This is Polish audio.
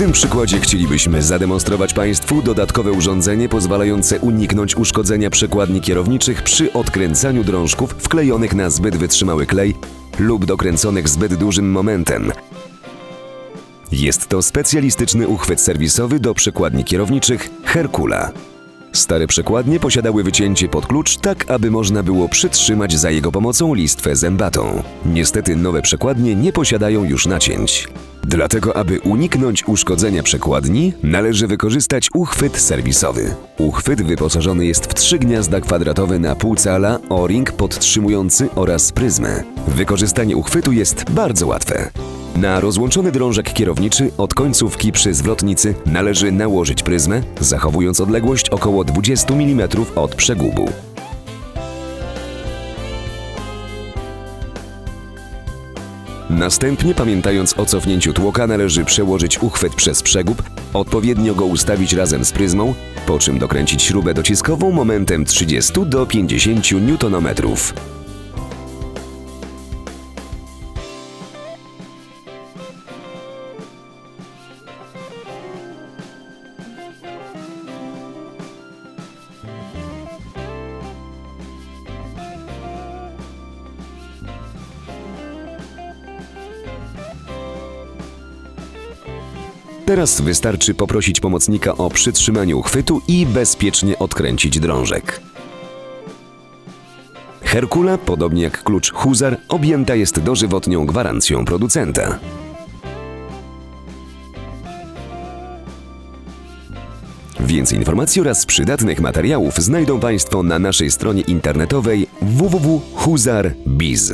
tym przykładzie chcielibyśmy zademonstrować Państwu dodatkowe urządzenie pozwalające uniknąć uszkodzenia przekładni kierowniczych przy odkręcaniu drążków wklejonych na zbyt wytrzymały klej lub dokręconych zbyt dużym momentem. Jest to specjalistyczny uchwyt serwisowy do przekładni kierowniczych Herkula. Stare przekładnie posiadały wycięcie pod klucz, tak aby można było przytrzymać za jego pomocą listwę zębatą. Niestety nowe przekładnie nie posiadają już nacięć. Dlatego, aby uniknąć uszkodzenia przekładni, należy wykorzystać uchwyt serwisowy. Uchwyt wyposażony jest w trzy gniazda kwadratowe na pół cala, o-ring podtrzymujący oraz pryzmę. Wykorzystanie uchwytu jest bardzo łatwe. Na rozłączony drążek kierowniczy od końcówki przy zwrotnicy należy nałożyć pryzmę, zachowując odległość około 20 mm od przegubu. Następnie, pamiętając o cofnięciu tłoka, należy przełożyć uchwyt przez przegub, odpowiednio go ustawić razem z pryzmą, po czym dokręcić śrubę dociskową momentem 30 do 50 Nm. Teraz wystarczy poprosić pomocnika o przytrzymanie uchwytu i bezpiecznie odkręcić drążek. Herkula, podobnie jak klucz Huzar, objęta jest dożywotnią gwarancją producenta. Więcej informacji oraz przydatnych materiałów znajdą Państwo na naszej stronie internetowej www.huzar.biz.